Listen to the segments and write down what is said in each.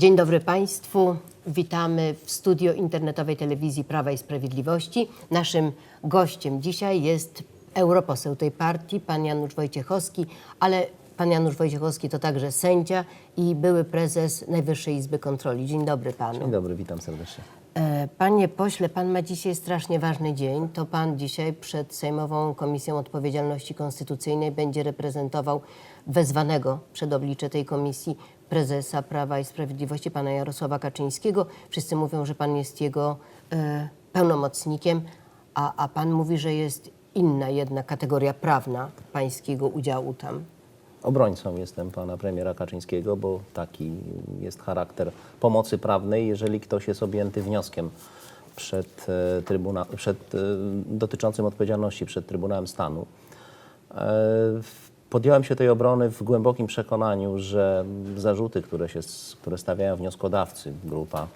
Dzień dobry Państwu. Witamy w studio internetowej telewizji Prawa i Sprawiedliwości. Naszym gościem dzisiaj jest europoseł tej partii, pan Janusz Wojciechowski, ale pan Janusz Wojciechowski to także sędzia i były prezes Najwyższej Izby Kontroli. Dzień dobry panu. Dzień dobry, witam serdecznie. E, Panie pośle, pan ma dzisiaj strasznie ważny dzień. To pan dzisiaj przed Sejmową Komisją Odpowiedzialności Konstytucyjnej będzie reprezentował wezwanego przed oblicze tej komisji prezesa Prawa i Sprawiedliwości, pana Jarosława Kaczyńskiego. Wszyscy mówią, że pan jest jego e, pełnomocnikiem, a, a pan mówi, że jest inna jedna kategoria prawna pańskiego udziału tam. Obrońcą jestem pana premiera Kaczyńskiego, bo taki jest charakter pomocy prawnej, jeżeli ktoś jest objęty wnioskiem przed, e, trybuna, przed, e, dotyczącym odpowiedzialności przed Trybunałem Stanu. E, Podjąłem się tej obrony w głębokim przekonaniu, że zarzuty, które, się, które stawiają wnioskodawcy, grupa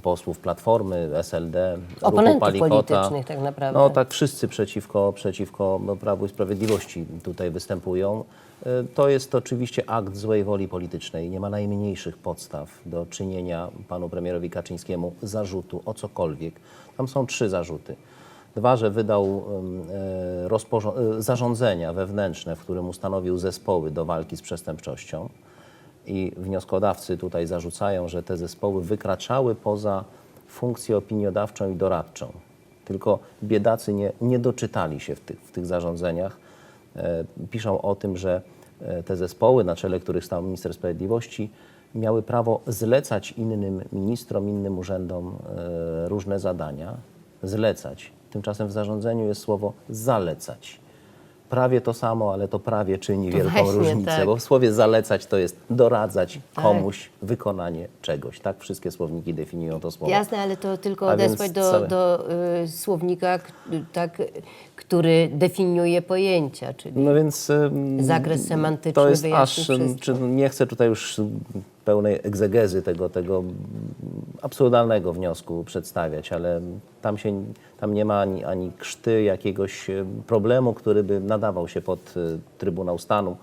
posłów Platformy, SLD, Oponentów Palikota, politycznych tak naprawdę. No tak, wszyscy przeciwko, przeciwko Prawu i Sprawiedliwości tutaj występują. E, To jest oczywiście akt złej woli politycznej. Nie ma najmniejszych podstaw do czynienia panu premierowi Kaczyńskiemu zarzutu o cokolwiek. Tam są trzy zarzuty. Dwa, że wydał e, e, zarządzenia wewnętrzne, w którym ustanowił zespoły do walki z przestępczością. I wnioskodawcy tutaj zarzucają, że te zespoły wykraczały poza funkcję opiniodawczą i doradczą. Tylko biedacy nie, nie doczytali się w tych, w tych zarządzeniach. E, piszą o tym, że e, te zespoły, na czele których stał minister sprawiedliwości, miały prawo zlecać innym ministrom, innym urzędom e, różne zadania. Zlecać. Tymczasem w zarządzeniu jest słowo zalecać prawie to samo, ale to prawie czyni wielką właśnie różnicę, tak. bo w słowie zalecać to jest doradzać Tak. komuś wykonanie czegoś. Tak wszystkie słowniki definiują to słowo. Jasne, ale to tylko A odesłać do, całe- do y, słownika, tak, y, który definiuje pojęcia, czyli No więc ym, zakres semantyczny to jest aż, wszystko. czy nie chcę tutaj już pełnej egzegezy tego, tego absurdalnego wniosku przedstawiać, ale tam, się, tam nie ma ani, ani krzty jakiegoś ym, problemu, który by nadawał się pod y, Trybunał Stanu.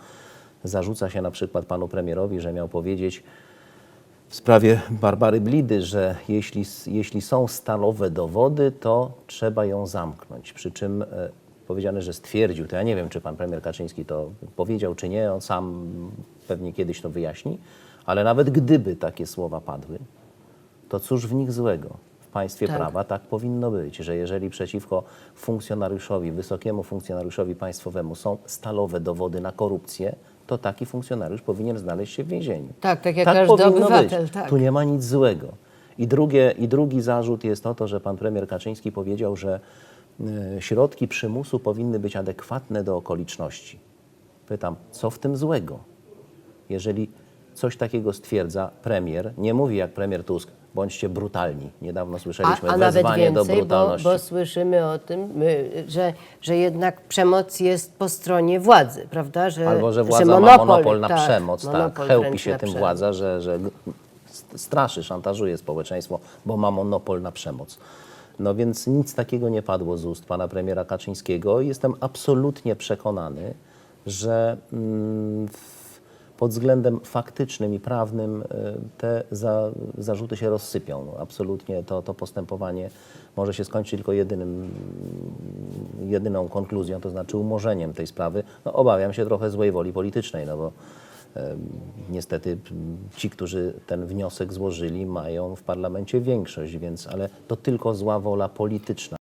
Zarzuca się na przykład panu premierowi, że miał powiedzieć w sprawie Barbary Blidy, że jeśli, jeśli są stalowe dowody, to trzeba ją zamknąć. Przy czym e, powiedziane, że stwierdził, to ja nie wiem, czy pan premier Kaczyński to powiedział, czy nie, on sam pewnie kiedyś to wyjaśni, ale nawet gdyby takie słowa padły, to cóż w nich złego? W państwie Tak. prawa tak powinno być, że jeżeli przeciwko funkcjonariuszowi, wysokiemu funkcjonariuszowi państwowemu są stalowe dowody na korupcję, to taki funkcjonariusz powinien znaleźć się w więzieniu. Tak, tak jak każdy powinno obywatel, tak. Tu nie ma nic złego. I, drugie, I drugi zarzut jest o to, że pan premier Kaczyński powiedział, że e, środki przymusu powinny być adekwatne do okoliczności. Pytam, co w tym złego? Jeżeli coś takiego stwierdza premier, nie mówi jak premier Tusk, bądźcie brutalni. Niedawno A, słyszeliśmy a nawet wezwanie do więcej, bo, brutalności. bo słyszymy o tym, że, że jednak przemoc jest po stronie władzy, prawda? Że, Albo że władza monopol, ma monopol na tak, przemoc. Tak. Chełpi się tym przemoc. władza, że, że st- straszy, szantażuje społeczeństwo, bo ma monopol na przemoc. No więc nic takiego nie padło z ust pana premiera Kaczyńskiego. Jestem absolutnie przekonany, że mm, pod względem faktycznym i prawnym y, te za, zarzuty się rozsypią. Absolutnie to, to postępowanie może się skończyć tylko jedynym jedyną konkluzją, to znaczy umorzeniem tej sprawy. No, obawiam się trochę złej woli politycznej, no bo em, niestety ci, którzy ten wniosek złożyli, mają w parlamencie większość, więc ale to tylko zła wola polityczna